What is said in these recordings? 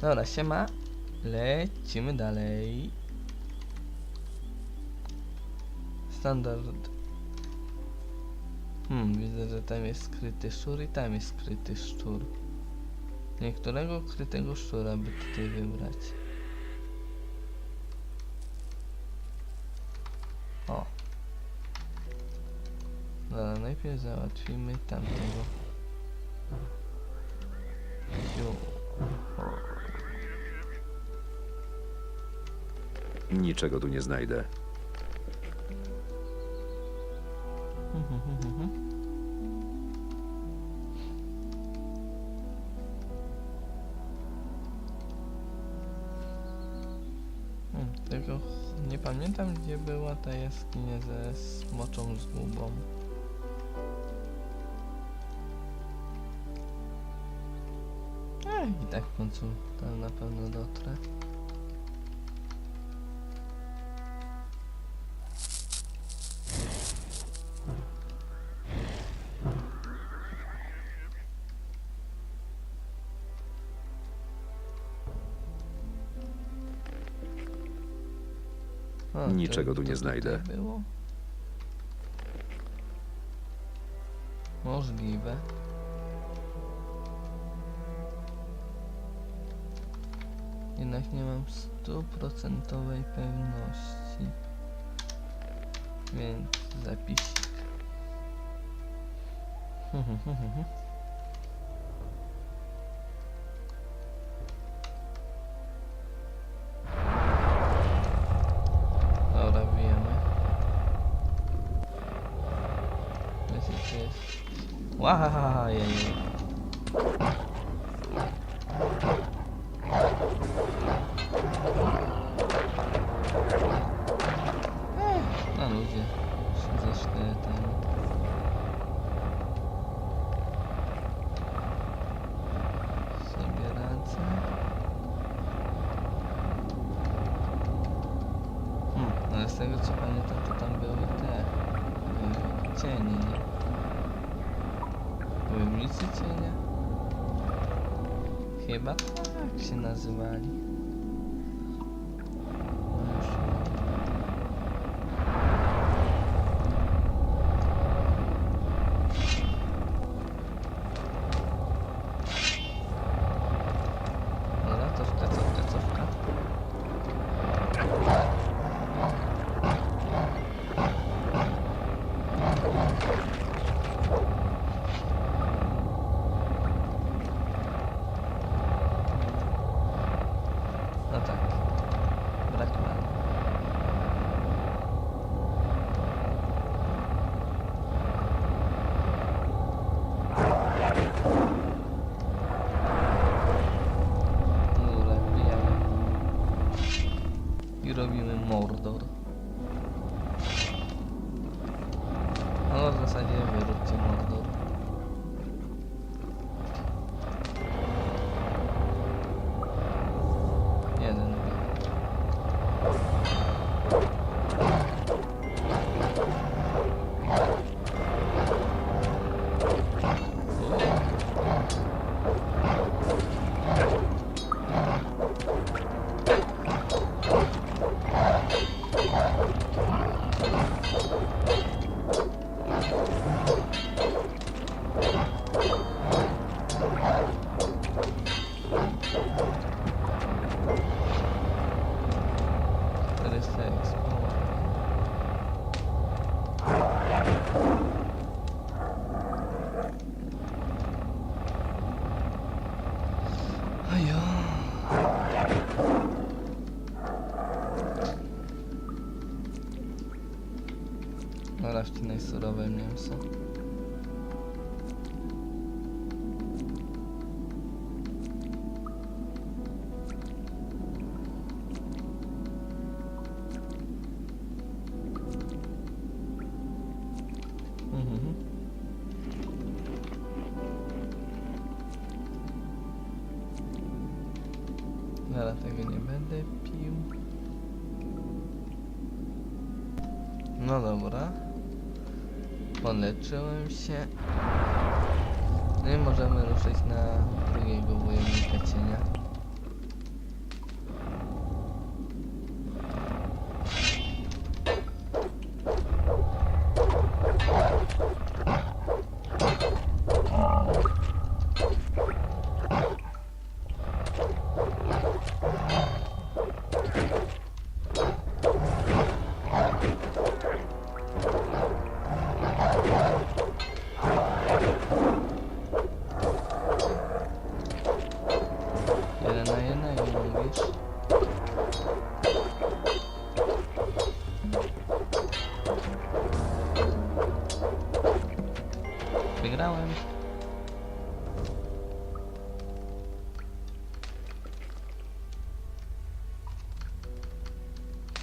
Dobra, siema. Lecimy dalej. Standard. Hmm, widzę, że tam jest skryty szczur i tam jest skryty szczur. Niektórego krytego szczura by tutaj wybrać. O. Dobra, najpierw załatwimy tamtego. Niczego tu nie znajdę. Hmm, ch- nie pamiętam gdzie była ta jaskinia ze smoczą zgubą. Ech, i tak w końcu tam na pewno dotrę. A, Niczego tu nie to znajdę. tutaj Było? Możliwe. Jednak nie mam stuprocentowej pewności. Więc zapisik. Ech, Na ludzie. Ale z tego co pamiętam, to tam były te yy, cienie, nie? Chyba tak się nazywali. Wcinaj surowe mięso. Mhm. Zaraz tego nie będę pił. No dobra. Poleczyłem się. No i możemy ruszyć na drugiego wojownika cienia.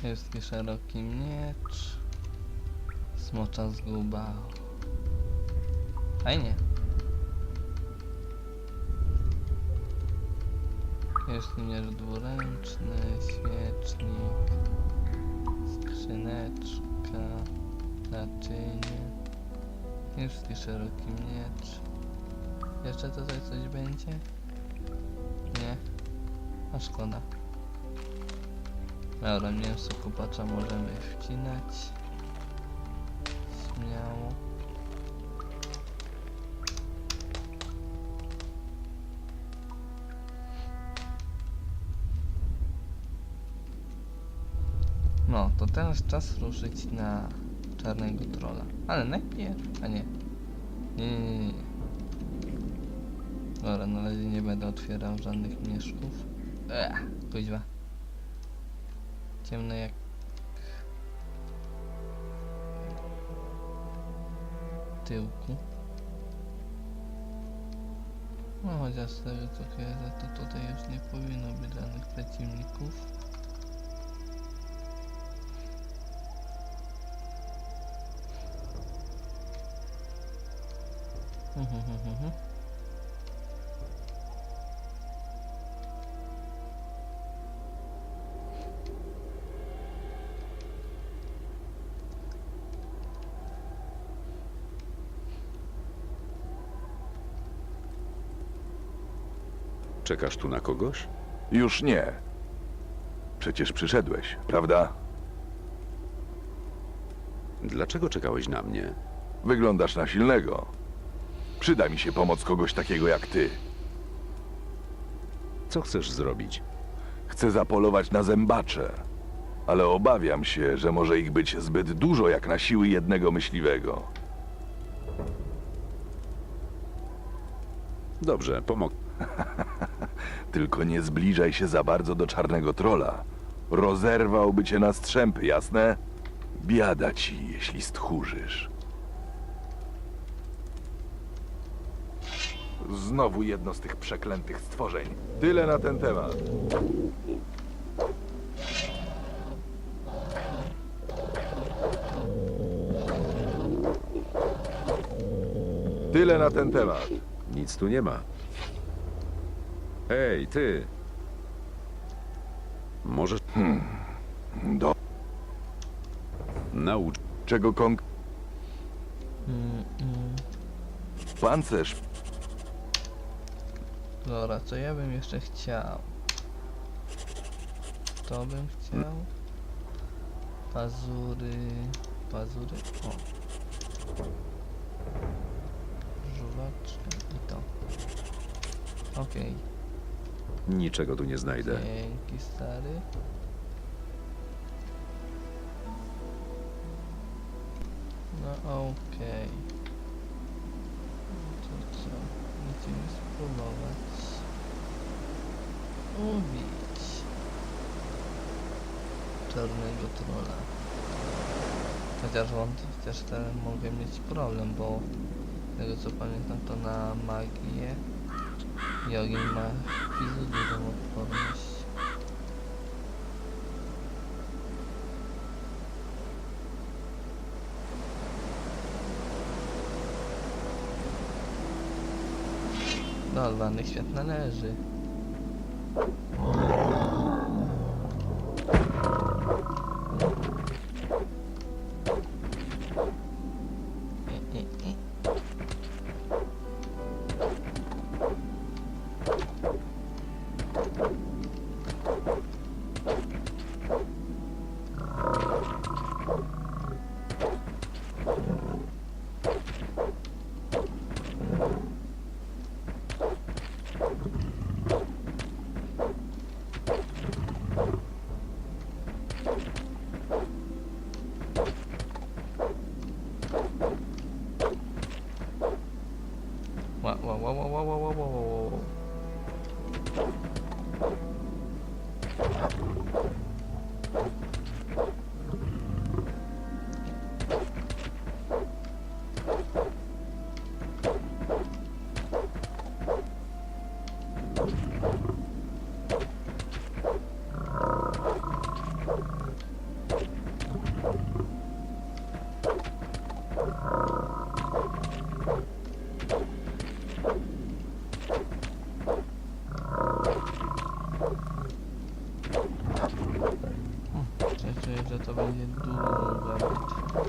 Jest szeroki miecz. Smocza zguba. Fajnie. Jest miecz dwuręczny, świecznik, skrzyneczka, naczynie. Jest i szeroki miecz. Jeszcze tutaj coś będzie? Nie. A szkoda. Dobra, mięso kupacza możemy wcinać. Śmiało. No, to teraz czas ruszyć na czarnego trolla. Ale najpierw... A nie. Nie, nie, nie, nie. Dobra, na razie nie będę otwierał żadnych mieszków. Ech, kuźwa. Ciemne jak... Tyłku. No chociaż tego co kojarzę, to tutaj już nie powinno być żadnych przeciwników. Mhm, Czekasz tu na kogoś? Już nie. Przecież przyszedłeś, prawda? Dlaczego czekałeś na mnie? Wyglądasz na silnego. Przyda mi się pomoc kogoś takiego jak ty. Co chcesz zrobić? Chcę zapolować na zębacze, ale obawiam się, że może ich być zbyt dużo jak na siły jednego myśliwego. Dobrze, pomogę. Tylko nie zbliżaj się za bardzo do czarnego trola. Rozerwałby cię na strzępy, jasne? Biada ci, jeśli stchórzysz. Znowu jedno z tych przeklętych stworzeń. Tyle na ten temat. Tyle na ten temat. Nic tu nie ma. Hej, ty! Możesz Do naucz... czego konk... Mm, mm. Pancerz Dobra, co ja bym jeszcze chciał? To bym chciał. Pazury. Pazury. O. Żuwaczka i to. Okej. Niczego tu nie znajdę. Dzięki stary. No okej. To co? Będziemy spróbować ubić czarnego trolla. Chociaż wątpię, chociaż teraz mogę mieć problem, bo z tego co pamiętam to na magię Jogiel ma fizycznie dużą odporność. Do odwalnych świat należy. ว้าวว้าวว้าวว้าว że to będzie długa bitwa.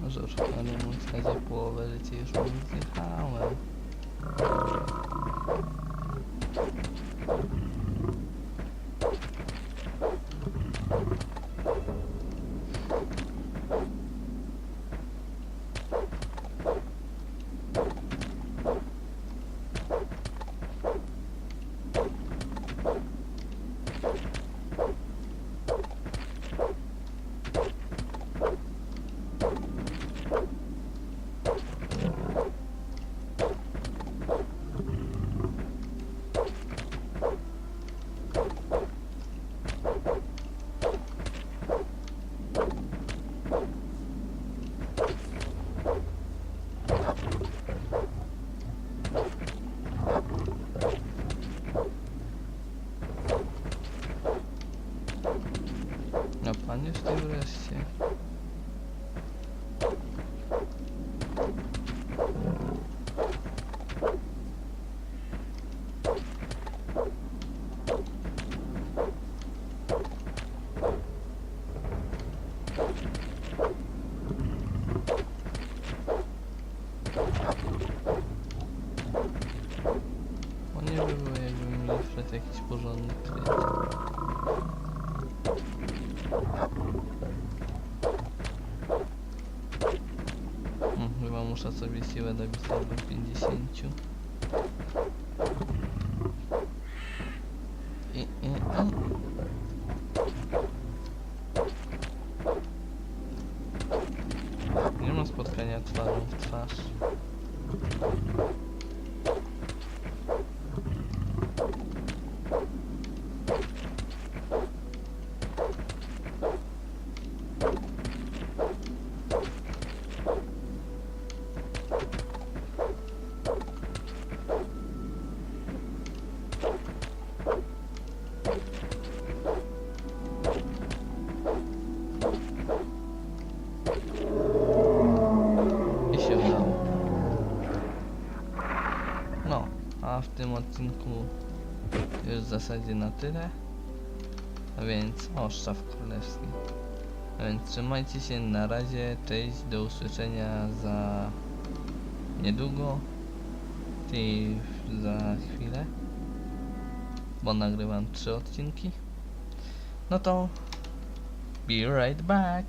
Może już na demonstracji połowę życia już mu zjechałem. No panie w tym wreszcie. O nie by było jakby mieli wszedł jakiś porządny tryb. Mm, Chyba muszę sobie siłę dobić do 50. I, i, i. Nie ma spotkania twarzą w twarz. W tym odcinku już w zasadzie na tyle. A więc oszczaw królewski. A więc trzymajcie się na razie, cześć, do usłyszenia za niedługo. Ty za chwilę. Bo nagrywam trzy odcinki. No to be right back.